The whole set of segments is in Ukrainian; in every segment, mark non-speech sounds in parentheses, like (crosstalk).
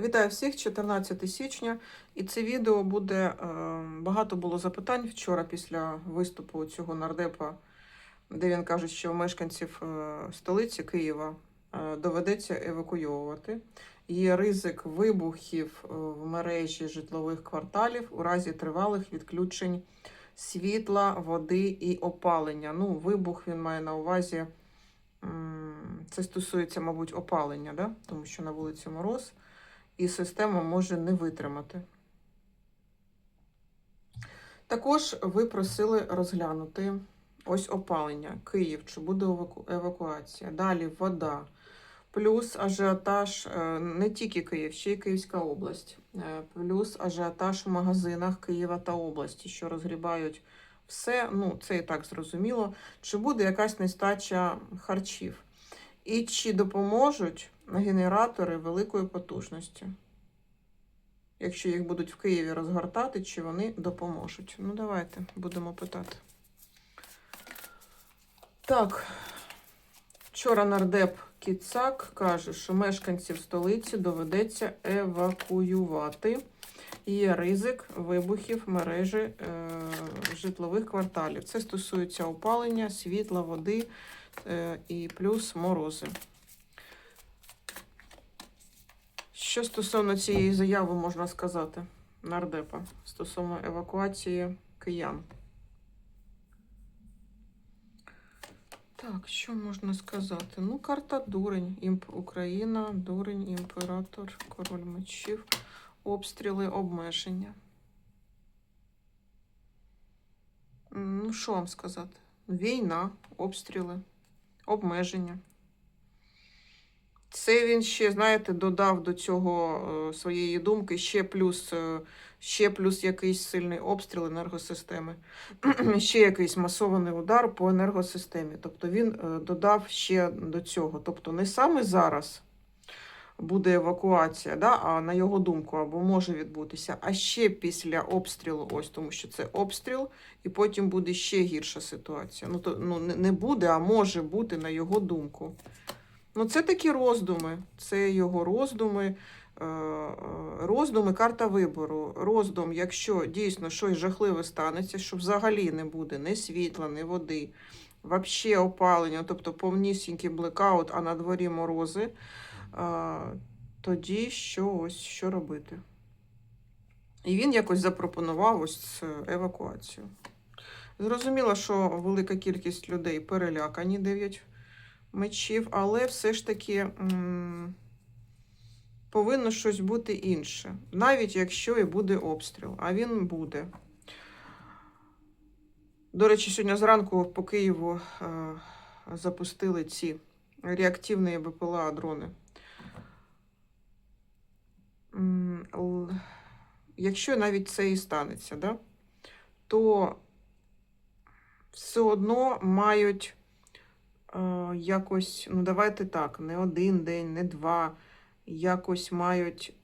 Вітаю всіх, 14 січня, і це відео буде е, багато було запитань вчора після виступу цього нардепа, де він каже, що мешканців е, столиці Києва е, доведеться евакуйовувати. Є ризик вибухів в мережі житлових кварталів у разі тривалих відключень світла, води і опалення. Ну, вибух він має на увазі. Це стосується, мабуть, опалення, да? тому що на вулиці мороз і система може не витримати. Також ви просили розглянути ось опалення, Київ, чи буде евакуація. Далі вода, плюс ажіотаж е, не тільки Київ, ще й Київська область, Е, плюс ажіотаж в магазинах Києва та області, що розгрібають все. Ну, це і так зрозуміло. Чи буде якась нестача харчів? І чи допоможуть генератори великої потужності? Якщо їх будуть в Києві розгортати, чи вони допоможуть? Ну, давайте будемо питати. Так, вчора нардеп Кіцак каже, що мешканців столиці доведеться евакуювати. Є ризик вибухів мережі е, житлових кварталів. Це стосується опалення, світла, води е, і плюс морози. Що стосовно цієї заяви можна сказати нардепа стосовно евакуації киян? Так, що можна сказати? Ну, карта дурень. Імп... Україна, дурень, імператор, король мечів, обстріли, обмеження. Ну, що вам сказати? Війна, обстріли, обмеження. Це він ще, знаєте, додав до цього е, своєї думки ще плюс, е, ще плюс якийсь сильний обстріл енергосистеми, (clears throat) ще якийсь масований удар по енергосистемі. Тобто він е, додав ще до цього. Тобто не саме зараз буде евакуація, да, а на його думку, або може відбутися, а ще після обстрілу, ось тому що це обстріл, і потім буде ще гірша ситуація. Ну, то, ну не- буде, а може бути на його думку. Ну, це такі роздуми. Це його роздуми. е, е, Роздуми, карта вибору. Роздум, якщо дійсно щось жахливе станеться, що взагалі не буде ні світла, ні води, взагалі опалення, тобто повнісінький блекаут, а на дворі морози, е, тоді що ось що робити? І він якось запропонував ось евакуацію. Зрозуміло, що велика кількість людей перелякані 9 мечів, але все ж таки повинно щось бути інше. Навіть якщо і буде обстріл, а він буде. До речі, сьогодні зранку по Києву е, запустили ці реактивні БПЛА дрони. Якщо навіть це і станеться, да, то все одно мають якось, ну давайте так, не один день, не два, якось мають.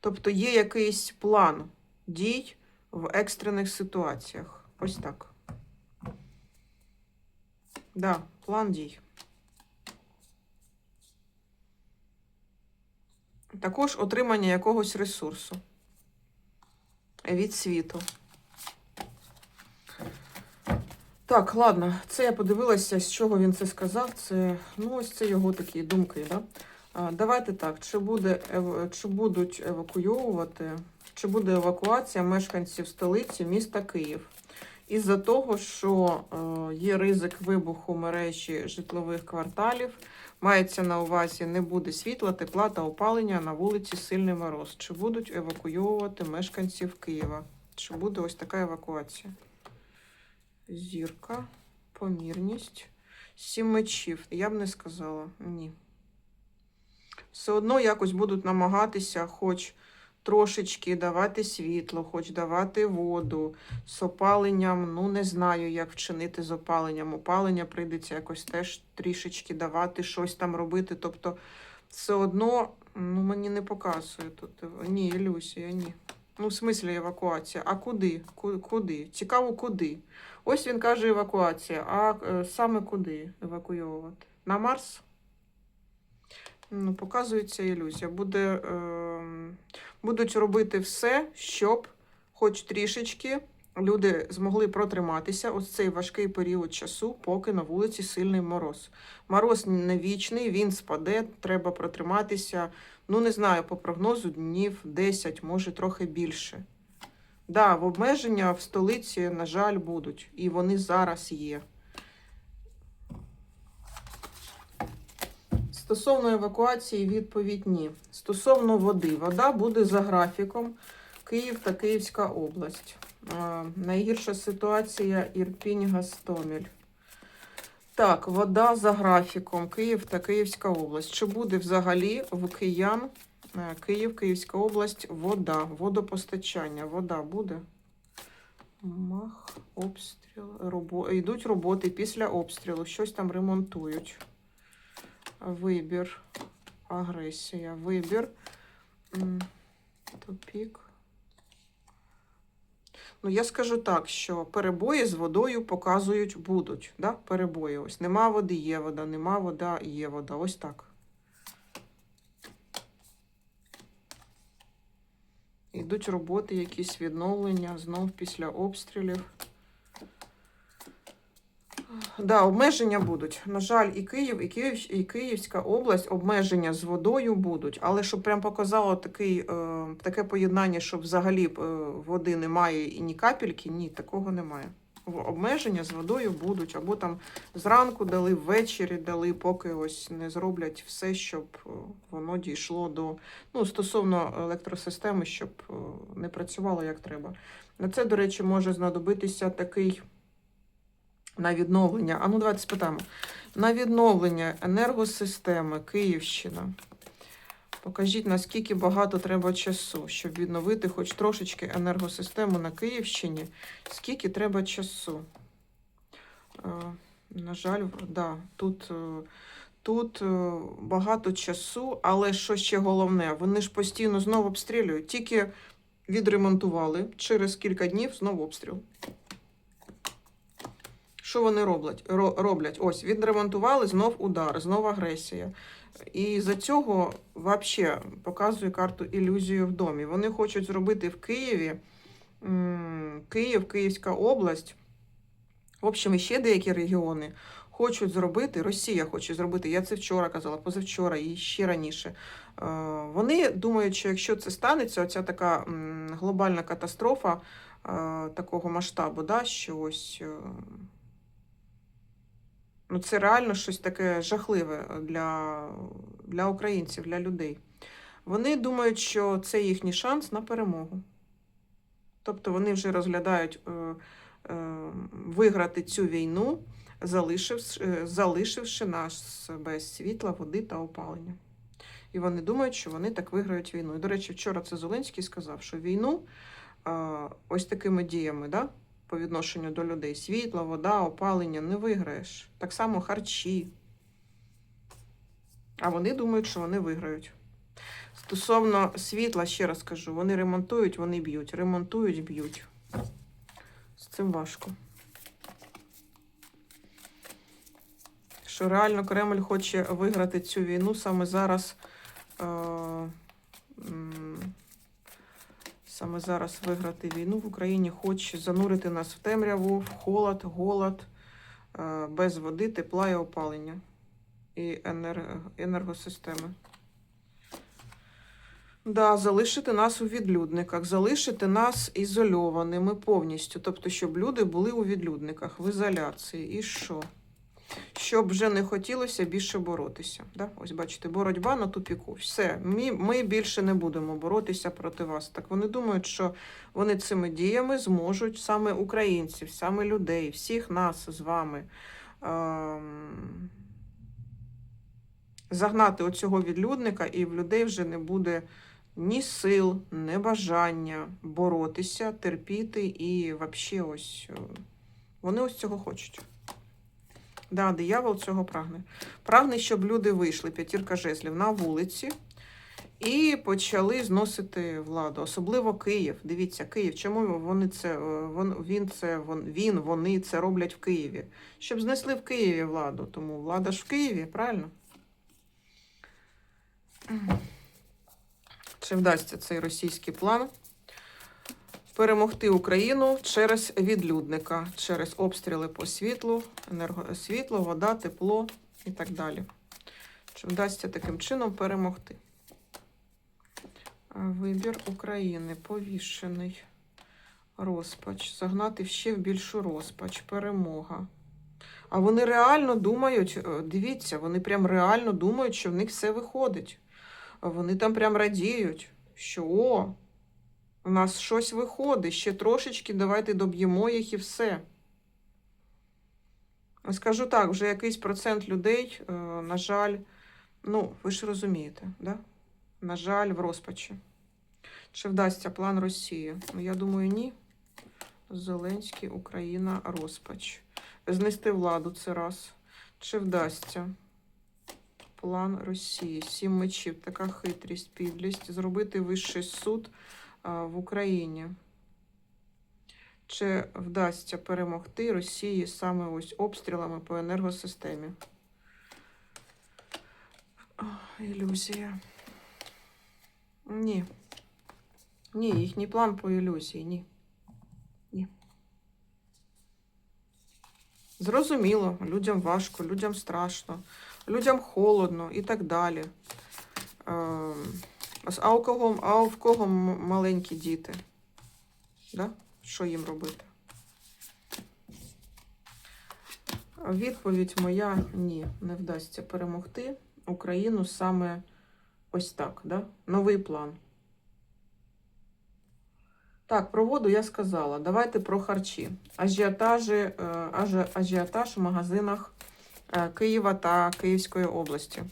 Тобто є якийсь план дій в екстрених ситуаціях. Ось так. Да, план дій. Також отримання якогось ресурсу від світу. Так, ладно, це я подивилася, з чого він це сказав. Це, ну, ось це його такі думки. Да? А, давайте так, чи, буде, чи будуть евакуйовувати, чи буде евакуація мешканців столиці міста Київ? Із-за того, що е, є ризик вибуху мережі житлових кварталів, мається на увазі не буде світла, тепла та опалення на вулиці Сильний мороз. Чи будуть евакуйовувати мешканців Києва? Чи буде ось така евакуація? Зірка, помірність, сім мечів. Я б не сказала ні. Все одно якось будуть намагатися, хоч трошечки давати світло, хоч давати воду з опаленням. Ну, не знаю, як вчинити з опаленням. Опалення прийдеться якось теж трішечки давати, щось там робити. Тобто, все одно ну, мені не показує тут. Ні, ілюзія, ні. Ну, в смислі евакуація. А куди? Куди? Цікаво, куди? Ось він каже евакуація. А е, саме куди евакуйовувати? На Марс? Ну, показується ілюзія. Буде, е, будуть робити все, щоб хоч трішечки люди змогли протриматися ось цей важкий період часу, поки на вулиці сильний мороз. Мороз не вічний, він спаде, треба протриматися. Ну, не знаю, по прогнозу днів 10, може трохи більше. Да, в обмеження в столиці, на жаль, будуть. І вони зараз є. Стосовно евакуації, відповідь ні. Стосовно води, вода буде за графіком Київ та Київська область. Найгірша ситуація Ірпінь Гастомель. Так, вода за графіком Київ та Київська область. Чи буде взагалі в киян Київ, Київська область вода, водопостачання? Вода буде? Мах, обстріл, робо... йдуть роботи після обстрілу, щось там ремонтують. Вибір, агресія, вибір, М, тупік. Ну, я скажу так, що перебої з водою показують будуть. Да? Перебої. Ось нема води, є вода, нема вода, є вода. Ось так. Йдуть роботи, якісь відновлення знов після обстрілів. Да, обмеження будуть. На жаль, і Київ, і, Київ, і Київська область обмеження з водою будуть. Але щоб прям показало такий, е, таке поєднання, що взагалі е, води немає і ні капельки, ні, такого немає. Обмеження з водою будуть, або там зранку дали, ввечері дали, поки ось не зроблять все, щоб е, воно дійшло до ну, стосовно електросистеми, щоб е, не працювало як треба. На це, до речі, може знадобитися такий на відновлення. А ну давайте спитаємо. На відновлення енергосистеми Київщина. Покажіть, наскільки багато треба часу, щоб відновити хоч трошечки енергосистему на Київщині. Скільки треба часу? Е, на жаль, да, тут, е, тут е, багато часу, але що ще головне, вони ж постійно знову обстрілюють. Тільки відремонтували, через кілька днів знову обстріл. Що вони роблять? Ро- роблять? Ось, відремонтували, знов удар, знов агресія. І за цього взагалі показує карту ілюзію в домі. Вони хочуть зробити в Києві, Київ, Київська область, в общем, ще деякі регіони хочуть зробити, Росія хоче зробити, я це вчора казала, позавчора і ще раніше. Е, Вони думають, що якщо це станеться, оця така глобальна катастрофа е, такого масштабу, да, що ось. Е, Ну, це реально щось таке жахливе для, для українців, для людей. Вони думають, що це їхній шанс на перемогу. Тобто вони вже розглядають е, е, виграти цю війну, залишивши, е, залишивши нас без світла, води та опалення. І вони думають, що вони так виграють війну. І, до речі, вчора це Зеленський сказав, що війну е, ось такими діями, да, по відношенню до людей. Світла, вода, опалення не виграєш. Так само харчі. А вони думають, що вони виграють. Стосовно світла, ще раз кажу, вони ремонтують, вони б'ють. Ремонтують, б'ють. З цим важко. Що реально Кремль хоче виграти цю війну саме зараз. Е- саме зараз виграти війну в Україні, хоче занурити нас в темряву, в холод, голод, е, без води, тепла і опалення і енергосистеми. Да, залишити нас у відлюдниках, залишити нас ізольованими повністю. Тобто, щоб люди були у відлюдниках, в ізоляції. І що? Щоб вже не хотілося більше боротися. Да? Ось бачите, боротьба на тупіку. Все, ми, ми більше не будемо боротися проти вас. Так вони думають, що вони цими діями зможуть саме українців, саме людей, всіх нас з вами ем, загнати оцього відлюдника, і в людей вже не буде ні сил, ні бажання боротися, терпіти і взагалі ось е, вони ось цього хочуть. Да, диявол цього прагне. Прагне, щоб люди вийшли, п'ятірка жезлів, на вулиці і почали зносити владу. Особливо Київ. Дивіться, Київ. Чому вони це, е, вон, він, це, вон, він, вони це роблять в Києві? Щоб знесли в Києві владу. Тому влада ж в Києві, правильно? Чи вдасться цей російський план перемогти Україну через відлюдника, через обстріли по світлу, енерго... світло, вода, тепло і так далі. Чи вдасться таким чином перемогти? Вибір України повішений. Розпач. Загнати ще в більшу розпач. Перемога. А вони реально думають, е, дивіться, вони прям реально думають, що в них все виходить. Вони там прям радіють, що о, у нас щось виходить, ще трошечки давайте доб'ємо їх і все. Скажу так, вже якийсь процент людей, е, на жаль, ну, ви ж розумієте, да? на жаль, в розпачі. Чи вдасться план Росії? Ну, я думаю, ні. Зеленський, Україна, розпач. Знести владу це раз. Чи вдасться? План Росії. Сім мечів. Така хитрість, підлість. Зробити вищий суд в Україні. Чи вдасться перемогти Росії саме ось обстрілами по енергосистемі? Ілюзія. Ні. Ні, їхній план по ілюзії, ні. Ні. Зрозуміло, людям важко, людям страшно, людям холодно і так далі. Ем, А у кого, а в кого маленькі діти? Да? Що їм робити? Відповідь моя ні, не вдасться перемогти Україну саме ось так. Да? Новий план. Так, про воду я сказала. Давайте про харчі. Ажіотажі, е, ажі- ажіотаж в магазинах Києва та Київської області.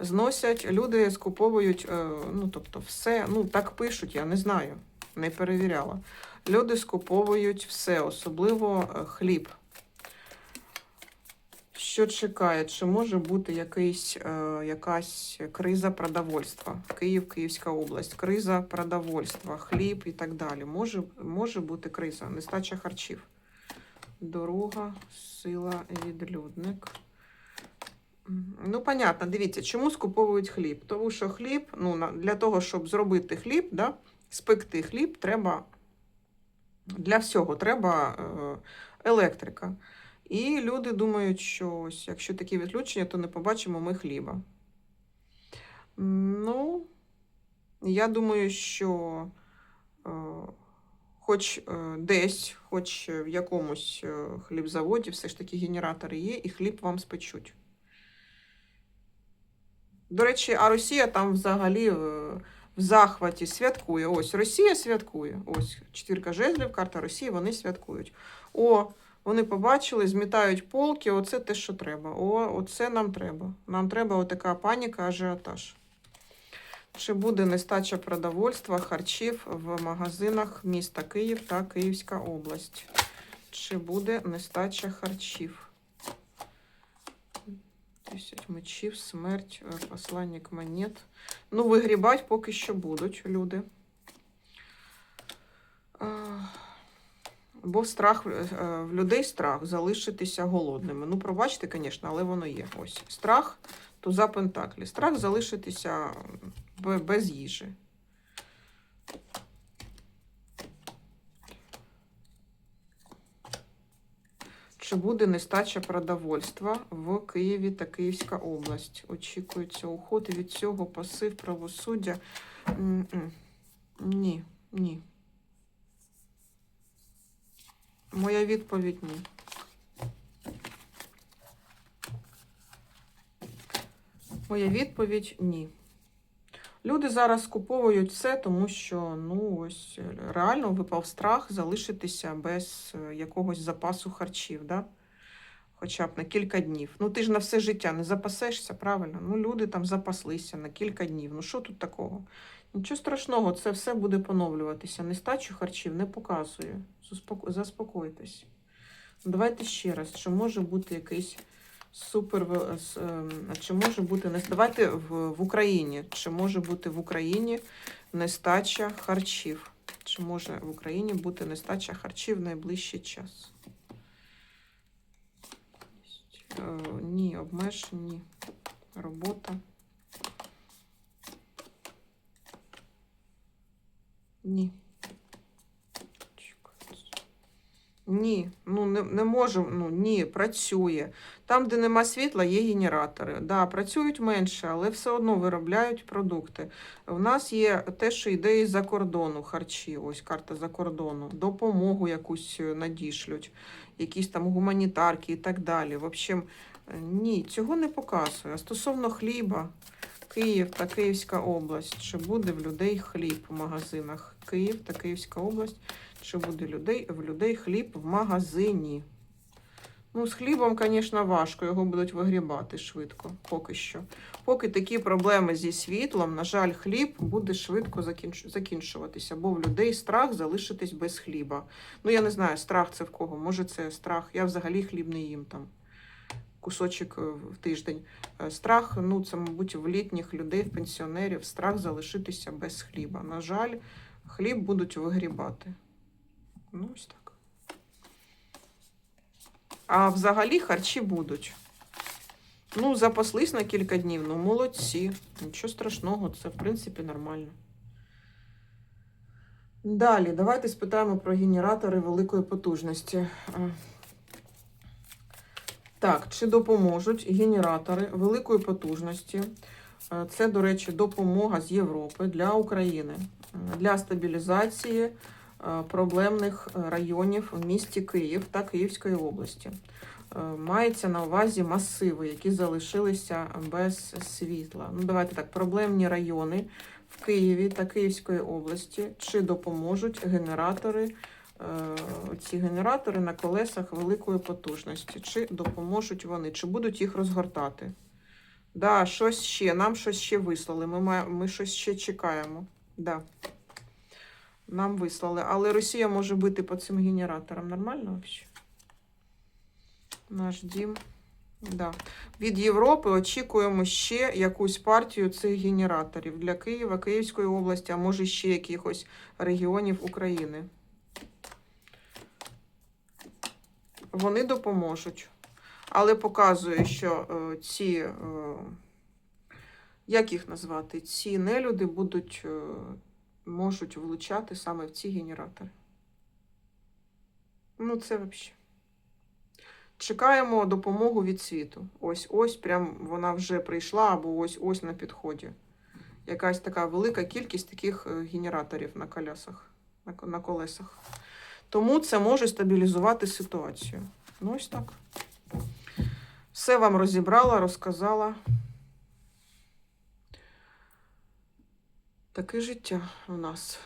Зносять, люди скуповують, е, ну, тобто, все, ну, так пишуть, я не знаю, не перевіряла. Люди скуповують все, особливо е, хліб. Що чекає? Чи може бути якийсь, е, якась криза продовольства? Київ, Київська область, криза продовольства, хліб і так далі. Може, може бути криза, нестача харчів. Дорога, сила, відлюдник. Ну, понятно, дивіться, чому скуповують хліб? Тому що хліб, ну, для того, щоб зробити хліб, да, спекти хліб, треба для всього треба е, електрика. І люди думають, що ось, якщо такі відключення, то не побачимо ми хліба. Ну, я думаю, що е, хоч е, десь, хоч в якомусь хлібзаводі, все ж таки генератори є, і хліб вам спечуть. До речі, а Росія там взагалі е, в захваті святкує. Ось Росія святкує. Ось четвірка жезлів, карта Росії, вони святкують. О, вони побачили, змітають полки, оце те, що треба. О, оце нам треба. Нам треба отака паніка, ажіотаж. Чи буде нестача продовольства, харчів в магазинах міста Київ та Київська область? Чи буде нестача харчів? Десять мечів, смерть, е, посланник монет. Ну, вигрібать поки що будуть люди. Бо страх е, в людей страх залишитися голодними. Ну, пробачте, звісно, але воно є. Ось страх туза пентаклі. Страх залишитися без їжі. Чи буде нестача продовольства в Києві та Київська область? Очікується уход від цього пасив правосуддя. Ні, ні. Моя відповідь ні. Моя відповідь ні. Люди зараз скуповують все, тому що ну ось реально випав страх залишитися без е, якогось запасу харчів, да? хоча б на кілька днів. Ну ти ж на все життя не запасешся, правильно? Ну люди там запаслися на кілька днів. Ну що тут такого? Нічого страшного, це все буде поновлюватися. Нестачу харчів не показує. Заспокойтесь. Давайте ще раз, чи може бути якийсь Супер ем, чи може бути не давайте в, в Україні? Чи може бути в Україні нестача харчів? Чи може в Україні бути нестача харчів в найближчий час? Е, ні, обмежені. Робота. Ні. Ні, ну не, не можу, ну ні, працює. Там, де нема світла, є генератори. Да, працюють менше, але все одно виробляють продукти. У нас є те, що йде із-за кордону, харчі, ось карта за кордону, допомогу якусь е, надішлють, якісь там гуманітарки і так далі. В общем, е, ні, цього не показує. А стосовно хліба, Київ та Київська область, чи буде в людей хліб в магазинах? Київ та Київська область. Чи буде людей, в людей хліб в магазині? Ну, з хлібом, звісно, важко, його будуть вигрібати швидко, поки що. Поки такі проблеми зі світлом, на жаль, хліб буде швидко закінч... закінчуватися, бо в людей страх залишитись без хліба. Ну, я не знаю, страх це в кого. Може, це страх. Я взагалі хліб не їм там. Кусочок е, в тиждень. Е, Страх, ну, це, мабуть, в літніх людей, в пенсіонерів, страх залишитися без хліба. На жаль, хліб будуть вигрібати. Ну, ось так. А взагалі харчі будуть. Ну, запаслись на кілька днів, ну молодці. Нічого страшного, це в принципі нормально. Далі, давайте спитаємо про генератори великої потужності. Так, чи допоможуть генератори великої потужності? Це, до речі, допомога з Європи для України для стабілізації проблемних е, районів в місті Київ та Київської області. Е, Мається на увазі масиви, які залишилися без світла. Ну, давайте так, проблемні райони в Києві та Київської області. Чи допоможуть генератори, е, ці генератори на колесах великої потужності? Чи допоможуть вони, чи будуть їх розгортати? Да, щось ще, нам щось ще вислали. Ми, має- ми щось ще чекаємо. Да. Нам вислали. Але Росія може бити по цим генераторам. Нормально взагалі? Наш дім. Да. Від Європи очікуємо ще якусь партію цих генераторів для Києва, Київської області, а може ще якихось регіонів України. Вони допоможуть. Але показує, що е, ці, е, як їх назвати, ці нелюди будуть, е, можуть влучати саме в ці генератори. Ну, це взагалі. Чекаємо допомогу від світу. Ось ось прям вона вже прийшла, або ось ось на підході. Якась така велика кількість таких е, генераторів на колясах, на колесах. Тому це може стабілізувати ситуацію. Ну, ось так. Все вам розібрала, розказала. Таке життя у нас.